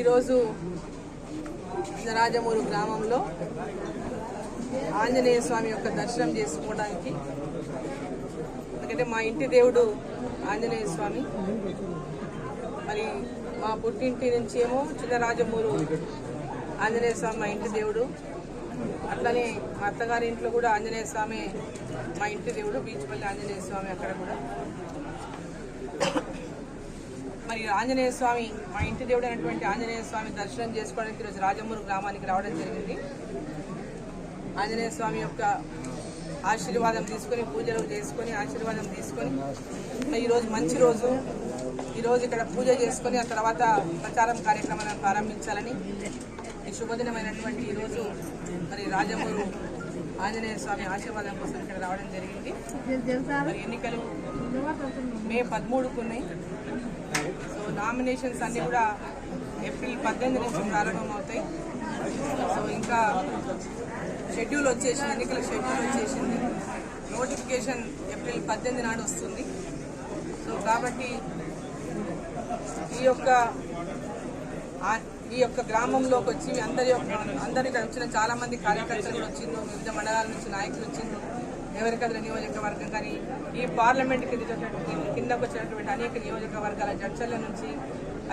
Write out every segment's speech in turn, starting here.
ఈరోజు రాజమూరు గ్రామంలో ఆంజనేయ స్వామి యొక్క దర్శనం చేసుకోవడానికి ఎందుకంటే మా ఇంటి దేవుడు ఆంజనేయ స్వామి. మరి మా పుట్టింటి నుంచి ఏమో చిన్నరాజమూరు ఆంజనేయ స్వామి మా ఇంటి దేవుడు. అట్లనే మా అత్తగారి ఇంట్లో కూడా ఆంజనేయ స్వామి మా ఇంటి దేవుడు బీచ్పల్లి ఆంజనేయ స్వామి అక్కడ కూడా. ఆంజనేయ స్వామి మా ఇంటి దేవుడు అయినటువంటి ఆంజనేయ స్వామి దర్శనం చేసుకోవడానికి ఈరోజు రాజమూరు గ్రామానికి రావడం జరిగింది. ఆంజనేయ స్వామి యొక్క ఆశీర్వాదం తీసుకొని పూజలు చేసుకొని ఆశీర్వాదం తీసుకొని ఈరోజు మంచి రోజు. ఈరోజు ఇక్కడ పూజ చేసుకొని ఆ తర్వాత ప్రచారం కార్యక్రమాలను ప్రారంభించాలని ఈ శుభదినమైనటువంటి ఈరోజు మరి రాజమూరు ఆంజనేయ స్వామి ఆశీర్వాదం కోసం ఇక్కడ రావడం జరిగింది. మరి ఎన్నికలు మే పదమూడుకు ఉన్నాయి. నామినేషన్స్ అన్ని కూడా ఏప్రిల్ పద్దెనిమిది నుంచి ప్రారంభమవుతాయి. సో ఇంకా షెడ్యూల్ వచ్చేసి ఎన్నికల షెడ్యూల్ వచ్చేసింది. నోటిఫికేషన్ ఏప్రిల్ పద్దెనిమిది నాడు వస్తుంది. సో కాబట్టి ఈ యొక్క ఈ యొక్క గ్రామంలోకి వచ్చి అందరి యొక్క అందరి వచ్చిన చాలా మంది కార్యకర్తలు కూడా వచ్చిండ్రు. వివిధ మండలాల నుంచి నాయకులు వచ్చిండ్రు. ఎవరికదల నియోజకవర్గం కానీ ఈ పార్లమెంట్ కింద కిందకు వచ్చినటువంటి అనేక నియోజకవర్గాల జడ్చర్ల నుంచి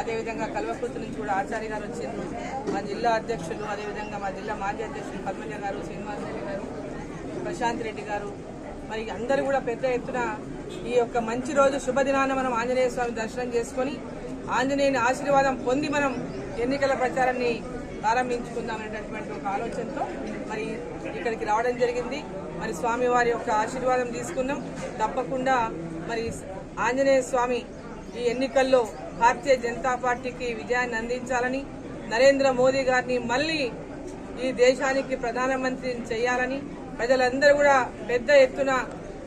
అదేవిధంగా కల్వకుర్తి నుంచి కూడా ఆచార్య గారు వచ్చారు. మా జిల్లా అధ్యక్షులు అదేవిధంగా మా జిల్లా మాజీ అధ్యక్షులు పద్మజ గారు శ్రీనివాస్ రెడ్డి గారు ప్రశాంత్ రెడ్డి గారు. మరి అందరూ కూడా పెద్ద ఎత్తున ఈ యొక్క మంచి రోజు శుభదినాన మనం ఆంజనేయ స్వామి దర్శనం చేసుకొని ఆంజనేయుని ఆశీర్వాదం పొంది మనం ఎన్నికల ప్రచారాన్ని ప్రారంభించుకుందాం అనేటటువంటి ఒక ఆలోచనతో మరి ఇక్కడికి రావడం జరిగింది. మరి స్వామి వారి యొక్క ఆశీర్వాదం తీసుకున్నాం తప్పకుండా మరి ఆంజనేయ స్వామి ఈ ఎన్నికల్లో భారతీయ జనతా పార్టీకి విజయాన్ని అందించాలని నరేంద్ర మోదీ గారిని మళ్ళీ ఈ దేశానికి ప్రధానమంత్రిని చేయాలని ప్రజలందరూ కూడా పెద్ద ఎత్తున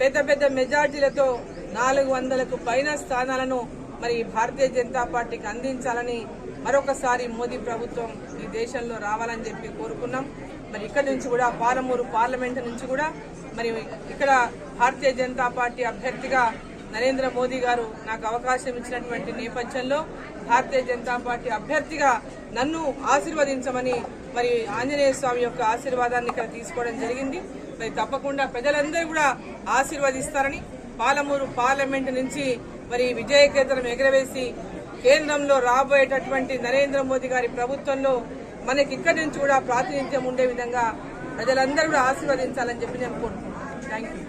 పెద్ద పెద్ద మెజార్టీలతో నాలుగు వందలకు పైన స్థానాలను మరి భారతీయ జనతా పార్టీకి అందించాలని మరొకసారి మోదీ ప్రభుత్వం దేశంలో రావాలని చెప్పి కోరుకున్నాం. మరి ఇక్కడ నుంచి కూడా పాలమూరు పార్లమెంటు నుంచి కూడా మరి ఇక్కడ భారతీయ జనతా పార్టీ అభ్యర్థిగా నరేంద్ర మోదీ గారు నాకు అవకాశం ఇచ్చినటువంటి నేపథ్యంలో భారతీయ జనతా పార్టీ అభ్యర్థిగా నన్ను ఆశీర్వదించమని మరి ఆంజనేయ స్వామి యొక్క ఆశీర్వాదాన్ని ఇక్కడ తీసుకోవడం జరిగింది. మరి తప్పకుండా ప్రజలందరూ కూడా ఆశీర్వదిస్తారని పాలమూరు పార్లమెంటు నుంచి మరి విజయకేతనం ఎగరవేసి కేంద్రంలో రాబోయేటటువంటి నరేంద్ర మోదీ గారి ప్రభుత్వంలో మనకి ఇక్కడి నుంచి కూడా ప్రాతినిధ్యం ఉండే విధంగా ప్రజలందరూ కూడా ఆశీర్వదించాలని చెప్పి నేను కోరుకుంటున్నాను. Thank you